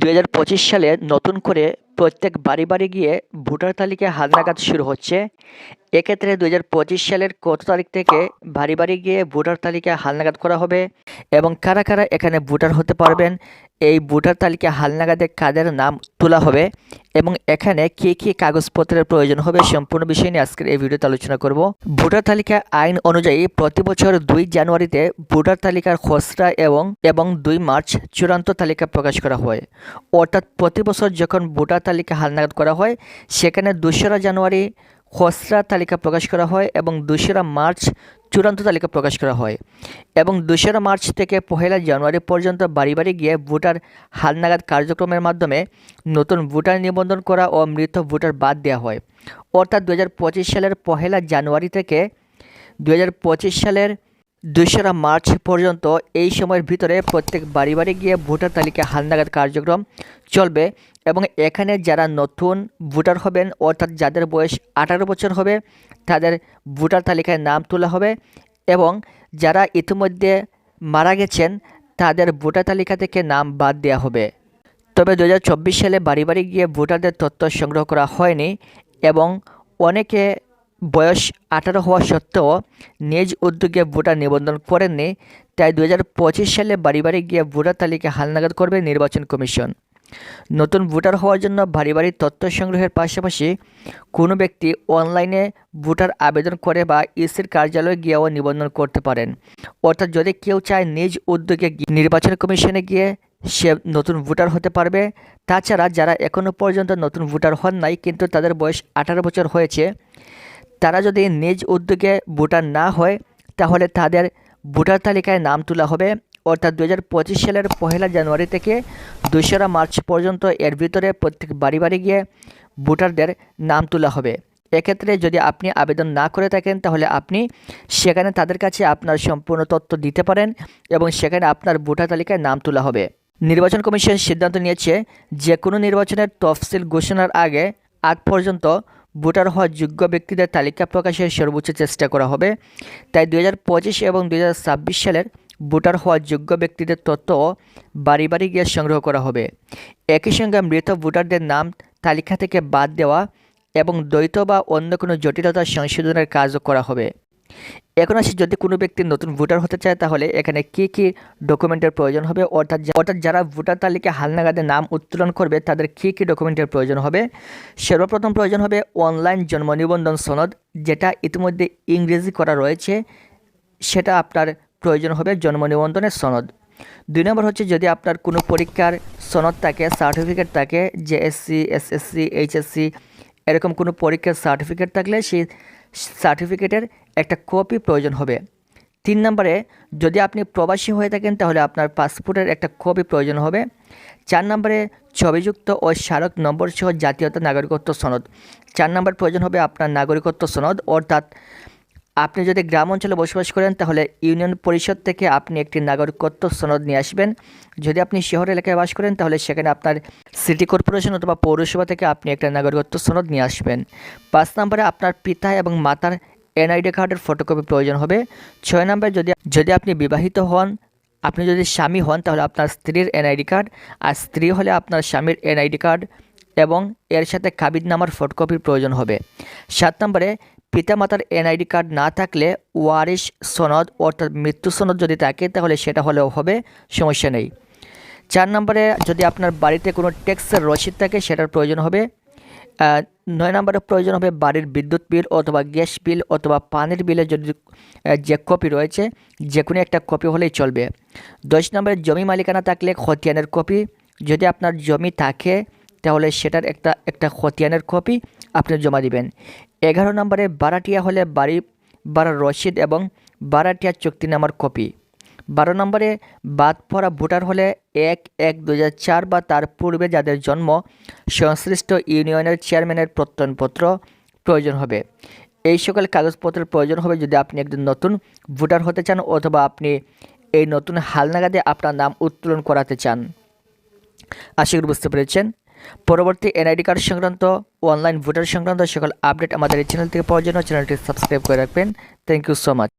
দু হাজার পঁচিশ সালে নতুন করে প্রত্যেক বাড়ি বাড়ি গিয়ে ভোটার তালিকায় হালনাগাদ শুরু হচ্ছে। এক্ষেত্রে দু হাজার পঁচিশ সালের কত তারিখ থেকে বাড়ি বাড়ি গিয়ে ভোটার তালিকায় হালনাগাদ করা হবে? এবং কারা কারা এখানে ভোটার হতে পারবেন? এই ভোটার তালিকা হালনাগাদে কাদের নাম তোলা হবে? এবং এখানে কী কী কাগজপত্রের প্রয়োজন হবে সম্পূর্ণ বিষয় নিয়ে আজকের এই ভিডিওতে আলোচনা করব। ভোটার তালিকা আইন অনুযায়ী প্রতি বছর দুই জানুয়ারিতে ভোটার তালিকার খসড়া এবং এবং দুই মার্চ চূড়ান্ত তালিকা প্রকাশ করা হয়। অর্থাৎ প্রতি বছর যখন ভোটার তালিকা হালনাগাদ করা হয়, সেখানে দোসরা জানুয়ারি খসড়া তালিকা প্রকাশ করা হয় এবং দোসরা মার্চ চূড়ান্ত তালিকা প্রকাশ করা হয়। এবং দোসরা মার্চ থেকে পহেলা জানুয়ারি পর্যন্ত বাড়ি বাড়ি গিয়ে ভোটার হালনাগাদ কার্যক্রমের মাধ্যমে নতুন ভোটার নিবন্ধন করা ও মৃত ভোটার বাদ দেওয়া হয়। অর্থাৎ দু হাজার পঁচিশ সালের পহেলা জানুয়ারি থেকে দু হাজার পঁচিশ সালের দোসরা মার্চ পর্যন্ত এই সময়ের ভিতরে প্রত্যেক বাড়ি বাড়ি গিয়ে ভোটার তালিকা হালনাগাদ কার্যক্রম চলবে। এবং এখানে যারা নতুন ভোটার হবেন, অর্থাৎ যাদের বয়স আঠারো বছর হবে, তাদের ভোটার তালিকায় নাম তোলা হবে এবং যারা ইতিমধ্যে মারা গেছেন, তাদের ভোটার তালিকা থেকে নাম বাদ দেওয়া হবে। তবে দু হাজার চব্বিশ সালে বাড়ি বাড়ি গিয়ে ভোটারদের তথ্য সংগ্রহ করা হয়নি এবং অনেকে বয়স আঠারো হওয়া সত্ত্বেও নিজ উদ্যোগে ভোটার নিবন্ধন করেননি। তাই দু হাজার পঁচিশ সালে বাড়ি বাড়ি গিয়ে ভোটার তালিকা হালনাগাদ করবে নির্বাচন কমিশন। নতুন ভোটার হওয়ার জন্য বাড়ি বাড়ি তথ্য সংগ্রহের পাশাপাশি কোনো ব্যক্তি অনলাইনে ভোটার আবেদন করে বা ইসির কার্যালয়ে গিয়েও নিবন্ধন করতে পারেন। অর্থাৎ যদি কেউ চায় নিজ উদ্যোগে নির্বাচন কমিশনে গিয়ে সে নতুন ভোটার হতে পারবে। তাছাড়া যারা এখনও পর্যন্ত নতুন ভোটার হন নাই কিন্তু তাদের বয়স আঠারো বছর হয়েছে, তারা যদি নিজ উদ্যোগে ভোটার না হয়, তাহলে তাদের ভোটার তালিকায় নাম তোলা হবে। অর্থাৎ দু পঁচিশ সালের পহেলা জানুয়ারি থেকে দোসরা মার্চ পর্যন্ত এর ভিতরে প্রত্যেক বাড়ি বাড়ি গিয়ে ভোটারদের নাম তোলা হবে। এক্ষেত্রে যদি আপনি আবেদন না করে থাকেন, তাহলে আপনি সেখানে তাদের কাছে আপনার সম্পূর্ণ তথ্য দিতে পারেন এবং সেখানে আপনার ভোটার তালিকায় নাম তোলা হবে। নির্বাচন কমিশন সিদ্ধান্ত নিয়েছে যে কোনো নির্বাচনের তফসিল ঘোষণার আগে, আগ পর্যন্ত ভোটার হওয়া যোগ্য ব্যক্তিদের তালিকা প্রকাশের সর্বোচ্চ চেষ্টা করা হবে। তাই দু হাজার পঁচিশ এবং দু হাজার ছাব্বিশ সালের ভোটার হওয়া যোগ্য ব্যক্তিদের তথ্য বাড়ি বাড়ি গিয়ে সংগ্রহ করা হবে। একই সঙ্গে মৃত ভোটারদের নাম তালিকা থেকে বাদ দেওয়া এবং দ্বৈত বা অন্য কোনো জটিলতা সংশোধনের কাজও করা হবে। এখন আসি যদি কোনো ব্যক্তি নতুন ভোটার হতে চায় তাহলে এখানে কি কি ডকুমেন্টের প্রয়োজন হবে? অর্থাৎ অর্থাৎ যারা ভোটার তালিকা হালনাগাদে নাম উত্তোলন করবে তাদের কি কি ডকুমেন্টের প্রয়োজন হবে? সর্বপ্রথম প্রয়োজন হবে অনলাইন জন্ম নিবন্ধন সনদ, যেটা ইতিমধ্যে ইংরেজি করা রয়েছে। সেটা আপনার প্রয়োজন হবে জন্ম নিবন্ধনের সনদ। দুই নম্বর হচ্ছে যদি আপনার কোনো পরীক্ষার সনদ থাকে সার্টিফিকেট থাকে জেএসসি এসএসসি এইচএসসি এরকম কোনো পরীক্ষার সার্টিফিকেট থাকলে সেই সার্টিফিকেটের একটা কপি প্রয়োজন হবে। তিন নম্বরে যদি আপনি প্রবাসী হয়ে থাকেন, তাহলে আপনার পাসপোর্টের একটা কপি প্রয়োজন হবে। চার নম্বরে ছবিযুক্ত ও স্মারক নম্বর সহ জাতীয়তা নাগরিকত্ব সনদ। চার নম্বর প্রয়োজন হবে আপনার নাগরিকত্ব সনদ, অর্থাৎ আপনি যদি গ্রাম অঞ্চলে বসবাস করেন, তাহলে ইউনিয়ন পরিষদ থেকে আপনি একটি নাগরিকত্ব সনদ নিয়ে আসবেন। যদি আপনি শহর এলাকায় বাস করেন, তাহলে সেখানে আপনার সিটি কর্পোরেশন অথবা পৌরসভা থেকে আপনি একটা নাগরিকত্ব সনদ নিয়ে আসবেন। পাঁচ নম্বরে আপনার পিতা এবং মাতার এনআইডি কার্ডের ফটোকপি প্রয়োজন হবে। ছয় নম্বরে যদি যদি আপনি বিবাহিত হন, আপনি যদি স্বামী হন, তাহলে আপনার স্ত্রীর এনআইডি কার্ড। আর স্ত্রী হলে আপনার স্বামীর এনআইডি কার্ড এবং এর সাথে কাবিদনামার ফটোকপির প্রয়োজন হবে। সাত নম্বরে পিতামাতার এনআইডি কার্ড না থাকলে ওয়ারিশ সনদ অর্থাৎ মৃত্যু সনদ যদি থাকে, তাহলে সেটা হলেও হবে, সমস্যা নেই। চার নম্বরে যদি আপনার বাড়িতে কোনো ট্যাক্সের রসিদ থাকে, সেটার প্রয়োজন হবে। নয় নম্বরে প্রয়োজন হবে বাড়ির বিদ্যুৎ বিল অথবা গ্যাস বিল অথবা পানির বিলে যদি যে কপি রয়েছে, যে কোনো একটা কপি হলেই চলবে। দশ নম্বরে জমি মালিকানা থাকলে খতিয়ানের কপি। যদি আপনার জমি থাকে তাহলে সেটার একটা একটা খতিয়ানের কপি আপনি জমা দিবেন। এগারো নম্বরে বারাটিয়া হলে বাড়ি বাড়ার রসিদ এবং বারাটিয়া চুক্তিনামার কপি বারো নম্বরে বাদ পড়া ভোটার হলে এক এক দু চার বা তার পূর্বে যাদের জন্ম সংশ্লিষ্ট ইউনিয়নের চেয়ারম্যানের প্রত্যয়নপত্র প্রয়োজন হবে। এই সকল কাগজপত্রের প্রয়োজন হবে যদি আপনি একজন নতুন ভোটার হতে চান অথবা আপনি এই নতুন হালনাগাদে আপনার নাম উত্তোলন করাতে চান। আশা করি বুঝতে পেরেছেন। পরবর্তী এনআইডি কার্ড সংক্রান্ত অনলাইন ভোটার সংক্রান্ত সকল আপডেট আমাদের এই চ্যানেল থেকে পাওয়ার জন্য চ্যানেলটি সাবস্ক্রাইব করে রাখবেন। Thank you so much